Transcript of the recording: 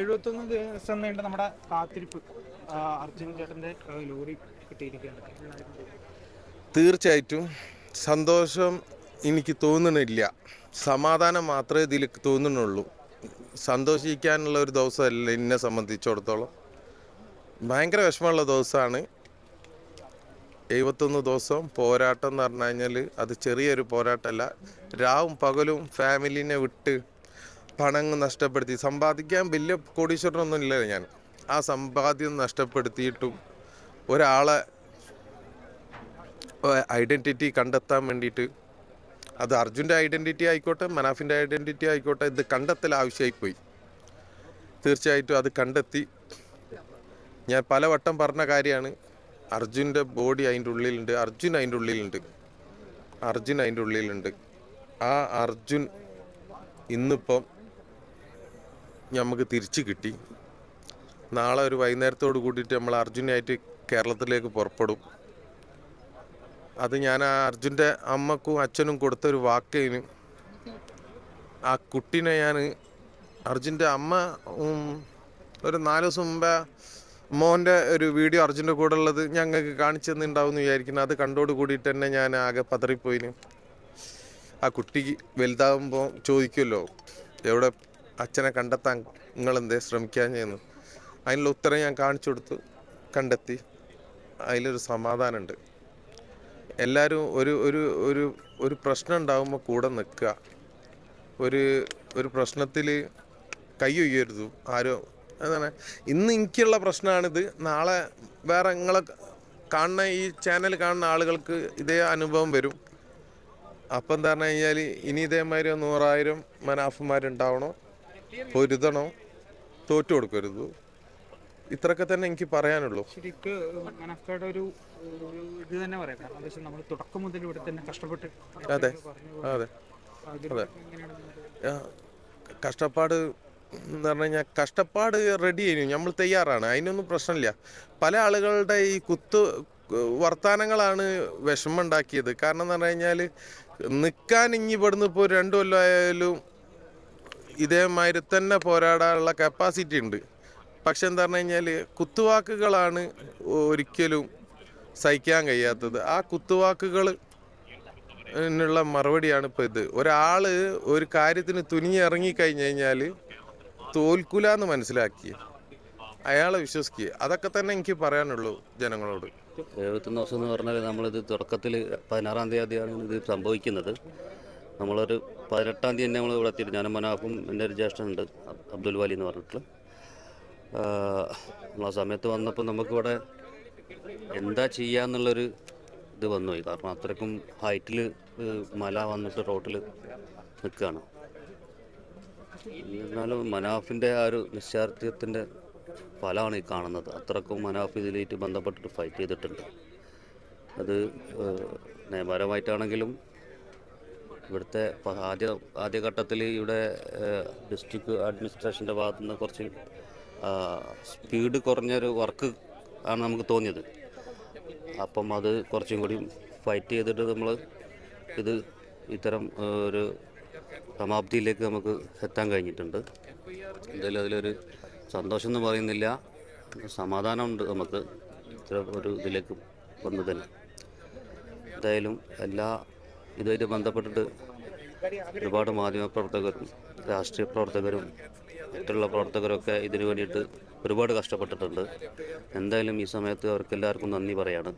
എഴുപത്തൊന്ന് ദിവസം നീണ്ട നമ്മുടെ കാത്തിരിപ്പ് അർജുൻ ചേട്ടന്റെ ലോറി കിട്ടിയിരിക്കുകയാണ്. തീർച്ചയായിട്ടും സന്തോഷം എനിക്ക് തോന്നണില്ല. സമാധാനം മാത്രമേ ഇതിൽ തോന്നുന്നുള്ളൂ സന്തോഷിക്കാനുള്ള ഒരു ദിവസമല്ല എന്നെ സംബന്ധിച്ചിടത്തോളം. ഭയങ്കര വിഷമമുള്ള ദിവസമാണ്. എഴുപത്തൊന്ന് ദിവസം പോരാട്ടം എന്ന് പറഞ്ഞു കഴിഞ്ഞാൽ അത് ചെറിയൊരു പോരാട്ടമല്ല. രാവും പകലും ഫാമിലിനെ വിട്ട് പണം നഷ്ടപ്പെടുത്തി. സമ്പാദിക്കാൻ വലിയ കോടീശ്വരനൊന്നും ഇല്ല ഞാൻ. ആ സമ്പാദ്യം നഷ്ടപ്പെടുത്തിയിട്ടും ഒരാളെ ഐഡന്റിറ്റി കണ്ടെത്താൻ വേണ്ടിയിട്ട് അത് അർജുന്റെ ഐഡന്റിറ്റി ആയിക്കോട്ടെ മനാഫിന്റെ ഐഡന്റിറ്റി ആയിക്കോട്ടെ ഇത് കണ്ടെത്തൽ ആവശ്യമായിപ്പോയി. തീർച്ചയായിട്ടും അത് കണ്ടെത്തി. ഞാൻ പലവട്ടം പറഞ്ഞ കാര്യമാണ് അർജുന്റെ ബോഡി അതിന്റെ ഉള്ളിലുണ്ട് അർജുൻ അതിന്റെ ഉള്ളിലുണ്ട് അർജുൻ അതിന്റെ ഉള്ളിലുണ്ട്. ആ അർജുൻ ഇന്നിപ്പം നമുക്ക് തിരിച്ചു കിട്ടി. നാളെ ഒരു വൈകുന്നേരത്തോട് കൂടിയിട്ട് നമ്മൾ അർജുനായിട്ട് കേരളത്തിലേക്ക് പുറപ്പെടും. അത് ഞാൻ ആ അർജുന്റെ അമ്മക്കും അച്ഛനും കൊടുത്തൊരു വാക്കേന്. ആ കുട്ടീനെ ഞാൻ അർജുന്റെ അമ്മ ഒരു നാല് ദിവസം മുമ്പേ മോന്റെ ഒരു വീഡിയോ അർജുന്റെ കൂടെ ഉള്ളത് ഞങ്ങൾക്ക് കാണിച്ചു തന്നിട്ടുണ്ടാവും എന്ന് വിചാരിക്കുന്നു. അത് കണ്ടോട് കൂടിയിട്ട് തന്നെ ഞാൻ ആകെ പതറിപ്പോയിന്. ആ കുട്ടി വലുതാകുമ്പോൾ ചോദിക്കുമല്ലോ എവിടെ അച്ഛനെ കണ്ടെത്താൻ നിങ്ങളെന്തേ ശ്രമിക്കാൻ ചെയ്യുന്നു? അതിനുള്ള ഉത്തരം ഞാൻ കാണിച്ചു കൊടുത്തു. കണ്ടെത്തി. അതിലൊരു സമാധാനമുണ്ട്. എല്ലാവരും ഒരു ഒരു ഒരു ഒരു പ്രശ്നം ഉണ്ടാകുമ്പോൾ കൂടെ നിൽക്കുക. ഒരു ഒരു പ്രശ്നത്തിൽ കൈ ഒയ്യരുത് ആരോ അതാണ് ഇന്ന് എനിക്കുള്ള പ്രശ്നമാണിത്. നാളെ വേറെ നിങ്ങളെ കാണുന്ന ഈ ചാനൽ കാണുന്ന ആളുകൾക്ക് ഇതേ അനുഭവം വരും. അപ്പം എന്താ പറഞ്ഞു കഴിഞ്ഞാൽ ഇനി ഇതേമാതിരി നൂറായിരം മനാഫന്മാരുണ്ടാവണോ. പൊരുതണോ. തോറ്റു കൊടുക്കരുത്. ഇത്രയൊക്കെ തന്നെ എനിക്ക് പറയാനുള്ളൂ. ശരിക്ക് ഒരു ഒരു ഇത് തന്നെ പറയാം. കാരണം എന്താ വെച്ചാൽ നമ്മൾ തുടക്കം മുതൽ ഇവിടെ തന്നെ കഷ്ടപ്പെട്ട് അതെ. അതെ. ആ, കഷ്ടപ്പാട് എന്ന് പറഞ്ഞു കഴിഞ്ഞാൽ കഷ്ടപ്പാട് റെഡി ചെയ്യുന്നു നമ്മൾ തയ്യാറാണ്. അതിനൊന്നും പ്രശ്നമില്ല. പല ആളുകളുടെ ഈ കുത്ത് വർത്തമാനങ്ങളാണ് വിഷമം ഉണ്ടാക്കിയത്. കാരണം എന്ന് പറഞ്ഞു കഴിഞ്ഞാൽ നിൽക്കാൻ ഇനി ഇവിടുന്ന് ഇപ്പോൾ രണ്ടു കൊല്ലമായാലും ഇതേമാതിരി തന്നെ പോരാടാനുള്ള കപ്പാസിറ്റി ഉണ്ട്. പക്ഷെ എന്താ പറഞ്ഞു കഴിഞ്ഞാൽ കുത്തുവാക്കുകളാണ് ഒരിക്കലും സഹിക്കാൻ കഴിയാത്തത്. ആ കുത്തുവാക്കുകൾ എന്നുള്ള മറുപടിയാണ് ഇപ്പോൾ ഇത്. ഒരാൾ ഒരു കാര്യത്തിന് തുനിഞ്ഞിറങ്ങി കഴിഞ്ഞു കഴിഞ്ഞാൽ തോൽക്കൂല എന്ന് മനസ്സിലാക്കി അയാളെ വിശ്വസിക്കുക അതൊക്കെ തന്നെ എനിക്ക് പറയാനുള്ളൂ ജനങ്ങളോട്. എഴുപത്തൊന്ന് ദിവസം എന്ന് പറഞ്ഞാൽ നമ്മളിത് തുടക്കത്തിൽ പതിനാറാം തീയതിയാണ് ഇത് സംഭവിക്കുന്നത്. നമ്മളൊരു പതിനെട്ടാം തീയതി തന്നെ നമ്മൾ ഇവിടെ എത്തിയിട്ട് ഞാനും മനാഫും എന്റെ ഒരു ജ്യേഷ്ഠനുണ്ട് അബ്- അബ്ദുൽ വാലി എന്ന് പറഞ്ഞിട്ട് നമ്മൾ ആ സമയത്ത് വന്നപ്പോൾ നമുക്കിവിടെ എന്താ ചെയ്യാന്നുള്ളൊരു ഇത് വന്നുപോയി. കാരണം അത്രയ്ക്കും ഹൈറ്റിൽ മല വന്നിട്ട് റോട്ടിൽ നിൽക്കുകയാണ് എന്നാലും മനാഫിന്റെ ആ ഒരു നിശ്ചാർത്ഥ്യത്തിന്റെ ഫലമാണ് ഈ കാണുന്നത്. അത്രക്കും മനാഫ് ഇതിലേറ്റ് ബന്ധപ്പെട്ടിട്ട് ഫൈറ്റ് ചെയ്തിട്ടുണ്ട്. അത് നിയമപരമായിട്ടാണെങ്കിലും ഇവിടുത്തെ ആദ്യ ആദ്യഘട്ടത്തിൽ ഇവിടെ ഡിസ്ട്രിക്ട് അഡ്മിനിസ്ട്രേഷന്റെ ഭാഗത്തു നിന്ന് കുറച്ച് സ്പീഡ് കുറഞ്ഞൊരു വർക്ക് ആണ് നമുക്ക് തോന്നിയത്. അപ്പം അത് കുറച്ചും കൂടി ഫൈറ്റ് ചെയ്തിട്ട് നമ്മൾ ഇത് ഇത്തരം ഒരു സമാപ്തിയിലേക്ക് നമുക്ക് എത്താൻ കഴിഞ്ഞിട്ടുണ്ട്. എന്തായാലും അതിലൊരു സന്തോഷം എന്ന് പറയുന്നില്ല. സമാധാനമുണ്ട് നമുക്ക് ഇത്ര ഒരു ഇതിലേക്ക് വന്നു തന്നെ എന്തായാലും എല്ലാ ഇതുമായിട്ട് ബന്ധപ്പെട്ടിട്ട് ഒരുപാട് മാധ്യമപ്രവർത്തകരും രാഷ്ട്രീയ പ്രവർത്തകരും മറ്റുള്ള പ്രവർത്തകരൊക്കെ ഇതിനു വേണ്ടിയിട്ട് ഒരുപാട് കഷ്ടപ്പെട്ടിട്ടുണ്ട്. എന്തായാലും ഈ സമയത്ത് അവർക്ക് എല്ലാവർക്കും നന്ദി പറയാണ്.